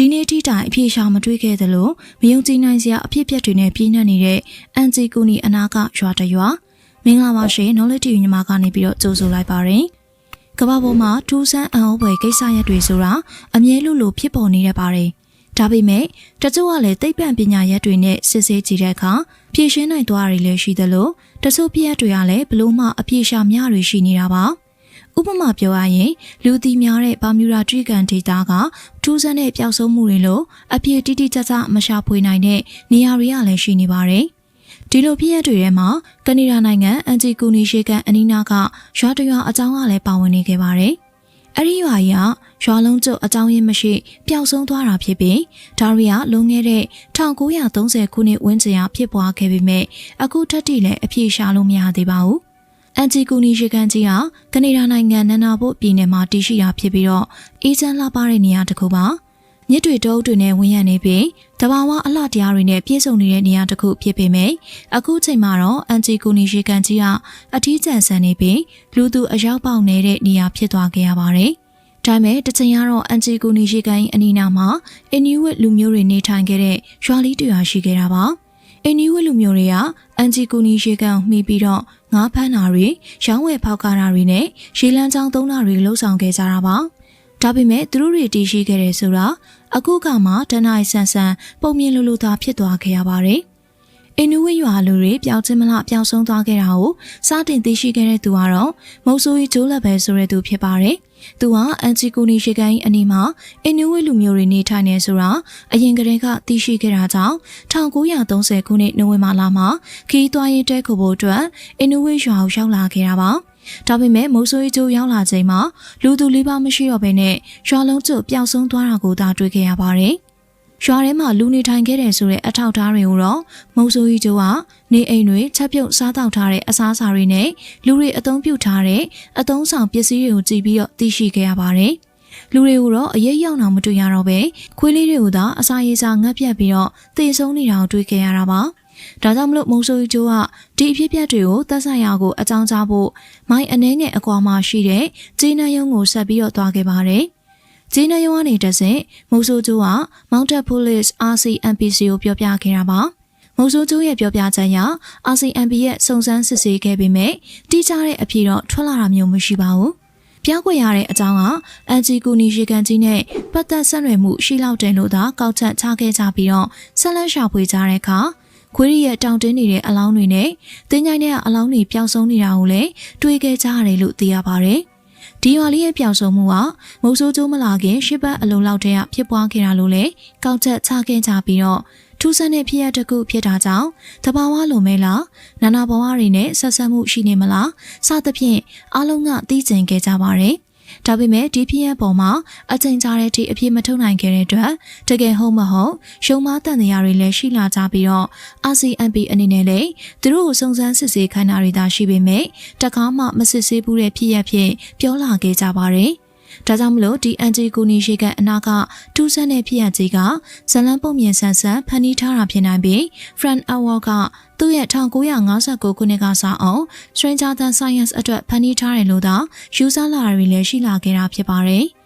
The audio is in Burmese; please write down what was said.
ဒီနေ့ထိတိုင်အပြေရှာမတွေ့ခဲ့သလိုမယုံကြည်နိုင်စရာအဖြစ်အပျက်တွေနဲ့ပြည့်နှက်နေတဲ့အန်ဂျီကူနီအနာကရွာတရွာမင်္ဂလာပါရှင် knowledge TV ညီမကနေပြီးတော့ကြိုဆိုလိုက်ပါရယ်ကမ္ဘာပေါ်မှာထူးဆန်းအံ့ဩဖွယ်ကိစ္စရပ်တွေဆိုတာအမြဲလိုလိုဖြစ်ပေါ်နေရပါတယ်ဒါပေမဲ့တချို့ကလည်းသိပ္ပံပညာရပ်တွေနဲ့စစ်ဆေးကြည့်တဲ့အခါဖြည့်ရှင်းနိုင်သွားတာတွေလည်းရှိသလိုတချို့ပြည့်တွေကလည်းဘလို့မှအပြေရှာများတွေရှိနေတာပါ ဥပမာပြောရရင်လူသိများတဲ့ဘာမြူရာထရီကန်ဒေတာကထူးဆန်းတဲ့ပျောက်ဆုံးမှုတွေလို့အပြည့်တိတိကျကျမရှာဖွေနိုင်တဲ့နေရာတွေကလည်းရှိနေပါတယ်ဒီလိုဖြစ်ရတွေထဲမှာကနေဒါနိုင်ငံအန်ဂျီကူနီရှေကန်အနီနာကရွာတရွာအကြောင်းကလည်းပါဝင်နေခဲ့ပါတယ်။အဲ့ဒီရွာကြီးကရွာလုံးကျုပ်အကြောင်းရင်းမရှိပျောက်ဆုံးသွားတာဖြစ်ပြီးဒါရီကလွန်ခဲ့တဲ့1930ခုနှစ်ဝန်းကျင်ကဖြစ်ပွားခဲ့ပေမဲ့အခုထက်ထိလည်းအပြေရှားလို့မရသေးပါဘူး။ အန်ဂျီကူနီရှေကန်ကြီးကကနေဒါနိုင်ငံနန်နာဘို့ပြည်နယ်မှာတည်ရှိတာဖြစ်ပြီးတော့အေဂျန်လာပါတဲ့နေရာတစ်ခုပါ။မြစ်တွေတုံးတွေနဲ့ဝန်းရံနေပြီးတဘာဝအလှတရားတွေနဲ့ပြည့်စုံနေတဲ့နေရာတစ်ခုဖြစ်ပေမဲ့အခုချိန်မှာတော့အန်ဂျီကူနီရေကန်ကြီးကအထီးကျန်ဆန်နေပြီးလူသူအရောက်ပေါက်နေတဲ့နေရာဖြစ်သွားခဲ့ရပါတယ်။ဒါပေမဲ့တချိန်ကတော့အန်ဂျီကူနီရေကန်အနီးနားမှာအင်နီဝစ်လူမျိုးတွေနေထိုင်ခဲ့တဲ့ရွာလေးတရွာရှိခဲ့တာပါ။ အင်နီဝစ်လူမျိုးတွေကအန်ဂျီကူနီရေကန်မှီပြီးတော့ငါးဖမ်းတာတွေရောင်းဝယ်ဖောက်ကားတာတွေနဲ့ရေလန်းချောင်းသုံးတာတွေလှုပ်ဆောင်ခဲ့ကြတာပါ။ဒါပေမဲ့သူတို့တွေတည်ရှိခဲ့တယ်ဆိုတာအခုကမှတနိုင်ဆန်ဆန်ပုံမြင်လိုလိုသာဖြစ်သွားခဲ့ရပါတယ်။ အင်နူဝိရွာလူတွေပျောက်ချင်းမလားပျောက်ဆုံးသွားခဲ့တာကိုစတင်သိရှိခဲ့တဲ့သူကတော့မုတ်ဆိုးကြီးဂျိုးလက်ပဲဆိုတဲ့သူဖြစ်ပါတယ်။သူကအန်ချီကူနီရှိကန်အနီးမှာအင်နူဝိလူမျိုးတွေနေထိုင်နေဆိုတာအရင်ကတည်းကသိရှိခဲ့တာကြောင့်1930ခုနှစ်နိုဝင်ဘာလမှာခီးသွွားရေးတဲခုဖို့အတွက်အင်နူဝိရွာကိုရောက်လာခဲ့တာပါ။ဒါပေမဲ့မိုးဆိုးရီကျိုးရောက်လာချိန်မှာလူသူလေးပါမရှိတော့ဘဲနဲ့ရွာလုံးကျပျောက်ဆုံးသွားတာကိုသာတွေ့ခဲ့ရပါတယ်။ ရွာထဲမှာလူနေထိုင်ခဲ့တဲ့ဆိုတဲ့အထောက်အထားတွေကိုတော့မိုးဆိုးရီကျိုးကနေအိမ်တွေချက်ပြုတ်စားတောက်ထားတဲ့အစားအစာတွေနဲ့လူတွေအသုံးပြုထားတဲ့အသုံးဆောင်ပစ္စည်းတွေကိုကြည့်ပြီးတော့သိရှိခဲ့ရပါတယ်။လူတွေကိုတော့အရေးရောက်အောင်မတွေ့ရတော့ပဲခွေးလေးတွေကိုသာအစာရေးစားငတ်ပြတ်ပြီးတော့သေဆုံးနေတာကိုတွေ့ခဲ့ရတာပါ။ဒါကြောင့်မလို့မုံဆိုးကျိုးကဒီအဖြစ်အပျက်တွေကိုသက်ဆိုင်ရာကိုအကြောင်းကြားဖို့မိုင်းအနေငယ်အကွာမှာရှိတဲ့ဂျင်းနယုံကိုဆက်ပြီးတော့သွားခဲ့ပါတယ်။ ဂျင်းနယုံကနေတဆင့်မုံဆိုးကျိုးက Mounted Police RCMPC ကိုပြောပြခဲ့တာပါ။မုံဆိုးကျိုးရဲ့ပြောပြချက်အရ RCMP ရဲ့စုံစမ်းစစ်ဆေးခဲ့ပေမဲ့တိကျတဲ့အဖြေတော့ထွက်လာတာမျိုးမရှိပါဘူး။ပြောင်းကွယ်ရတဲ့အကြောင်းကအန်ဂျီကူနီရေကန်ကြီးနဲ့ပတ်သက်ဆက်နွယ်မှုရှိလောက်တယ်လို့သာကောက်ချက်ချခဲ့ကြပြီးတော့ဆက်လက်ရှာဖွေကြတဲ့အခါခွေးရီရဲ့တောင်တင်းနေတဲ့အလောင်းတွေနဲ့တင်းကြိုင်းတဲ့အလောင်းတွေပျောက်ဆုံးနေတာကိုလည်းတွေ့ခဲ့ကြရတယ်လို့သိရပါတယ်။ ဒီရွာလေးရဲ့ပျောက်ဆုံးမှုကမုတ်ဆိုးကျိုးမလာခင်ရှစ်ပတ်အလုံးလောက်တည်းကဖြစ်ပွားခဲ့တာလို့လည်းကောက်ချက်ချခဲ့ကြပြီးတော့ထူးဆန်းတဲ့ဖြစ်ရတစ်ခုဖြစ်တာကြောင့်တဘာဝလိုမဲလားနာနာဘဝတွေနဲ့ဆက်ဆက်မှုရှိနေမလားစသဖြင့်အားလုံးကသိကျင်ခဲ့ကြပါတယ်။ ဒါပေမဲ့ဒီဖြစ်ရပ်ပေါ်မှာအချိန်ကြာတဲ့အထိအပြည့်မထုတ်နိုင်ခဲ့တဲ့အတွက်တကယ်ဟုတ်မဟုတ်ရှုံမတန်တရားတွေလည်းရှိလာကြပြီးတော့ RCMP အနေနဲ့လည်းသူတို့ကိုစုံစမ်းစစ်ဆေးခိုင်းတာတွေသာရှိပေမဲ့တကားမှမစစ်ဆေးဘူးတဲ့ဖြစ်ရပ်ဖြင့်ပြောလာခဲ့ကြပါတယ်။ ဒါကြောင့်မလို့ဒီအန်ဂျီကိုနီရှိကအနာကတူးဆန်းတဲ့ဖြစ်ရကြီးကဇလန်ပုံမြင်ဆန်းဆန်းဖန်တီးထားတာဖြစ်နိုင်ပြီး Frank Award ကသူ့ရဲ့1959ခုနှစ်ကစအောင် Stranger Than Science အတွက်ဖန်တီးထားတယ်လို့သာယူဆလာတွေလည်းရှိလာခဲ့တာဖြစ်ပါတယ်။